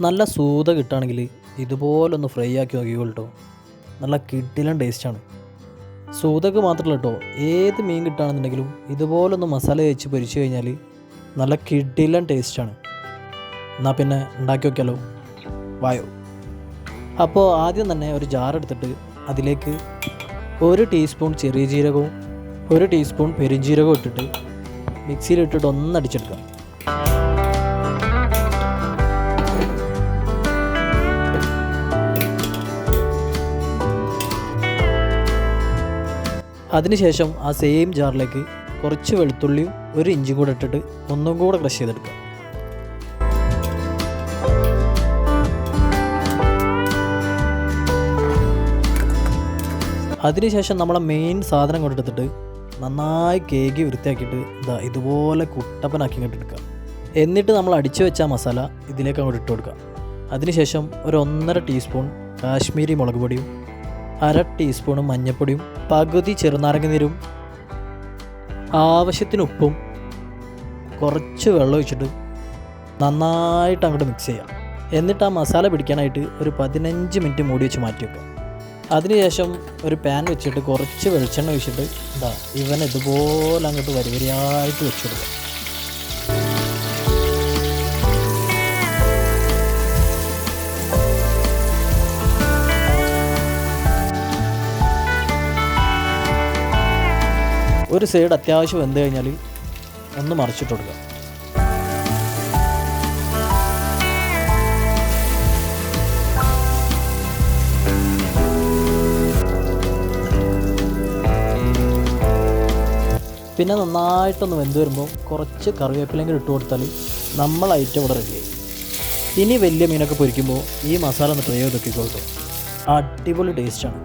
നല്ല സൂത കിട്ടുകയാണെങ്കിൽ ഇതുപോലൊന്ന് ഫ്രൈ ആക്കി നോക്കിക്കോളൂ നല്ല കിട്ടിലും ടേസ്റ്റാണ് സൂതക്ക് മാത്രമല്ല കേട്ടോ ഏത് മീൻ കിട്ടുകയാണെന്നുണ്ടെങ്കിലും ഇതുപോലൊന്ന് മസാല തേച്ച് പൊരിച്ചു കഴിഞ്ഞാൽ നല്ല കിടിലൻ ടേസ്റ്റാണ് എന്നാൽ പിന്നെ ഉണ്ടാക്കി നോക്കിയാലോ? വായോ. അപ്പോൾ ആദ്യം തന്നെ ഒരു ജാർ എടുത്തിട്ട് അതിലേക്ക് ഒരു ടീസ്പൂൺ ചെറിയ ജീരകവും ഒരു ടീസ്പൂൺ പെരുംജീരകവും ഇട്ടിട്ട് മിക്സിയിലിട്ടിട്ട് ഒന്ന് അതിനുശേഷം ആ സെയിം ജാറിലേക്ക് കുറച്ച് വെളുത്തുള്ളിയും ഒരു ഇഞ്ചും കൂടെ ഇട്ടിട്ട് ഒന്നും കൂടെ ക്രഷ് ചെയ്തെടുക്കുക. അതിനുശേഷം നമ്മളെ മെയിൻ സാധനം കൊണ്ടെടുത്തിട്ട് നന്നായി കേക്ക് വൃത്തിയാക്കിയിട്ട് ഇതാ ഇതുപോലെ കുട്ടപ്പനാക്കി കൊണ്ടെടുക്കുക എന്നിട്ട് നമ്മൾ അടിച്ചു വെച്ച മസാല ഇതിലേക്ക് അങ്ങോട്ട് ഇട്ട് കൊടുക്കുക. അതിനുശേഷം ഒരു ഒന്നര ടീസ്പൂൺ കാശ്മീരി മുളക് പൊടിയും അര ടീസ്പൂൺ മഞ്ഞൾപ്പൊടിയും പകുതി ചെറുനാരങ്ങ നീരും ആവശ്യത്തിന് ഉപ്പും കുറച്ച് വെള്ളം ഒഴിച്ചിട്ട് നന്നായിട്ട് അങ്ങോട്ട് മിക്സ് ചെയ്യാം. എന്നിട്ട് ആ മസാല പിടിക്കാനായിട്ട് ഒരു പതിനഞ്ച് മിനിറ്റ് മൂടി വെച്ച് മാറ്റി വെക്കുക. അതിനുശേഷം ഒരു പാൻ വെച്ചിട്ട് കുറച്ച് വെളിച്ചെണ്ണ ഒഴിച്ചിട്ട് എന്താ ഇവൻ ഇതുപോലെ അങ്ങോട്ട് വരി വരിയായിട്ട് വെച്ച് കൊടുക്കുക. ഒരു സൈഡ് അത്യാവശ്യം വെന്ത് കഴിഞ്ഞാൽ ഒന്ന് മറിച്ചിട്ട് കൊടുക്കുക. പിന്നെ നന്നായിട്ടൊന്ന് വെന്ത് വരുമ്പോൾ കുറച്ച് കറിവേപ്പിലെങ്കിൽ ഇട്ട് കൊടുത്താൽ നമ്മൾ ഐറ്റം ഇവിടെ റെഡിയായി ഇനി വലിയ മീനൊക്കെ പൊരിക്കുമ്പോൾ ഈ മസാല ഒന്ന് ട്രൈ ചെയ്ത് നോക്കിക്കോളൂ അടിപൊളി ടേസ്റ്റാണ്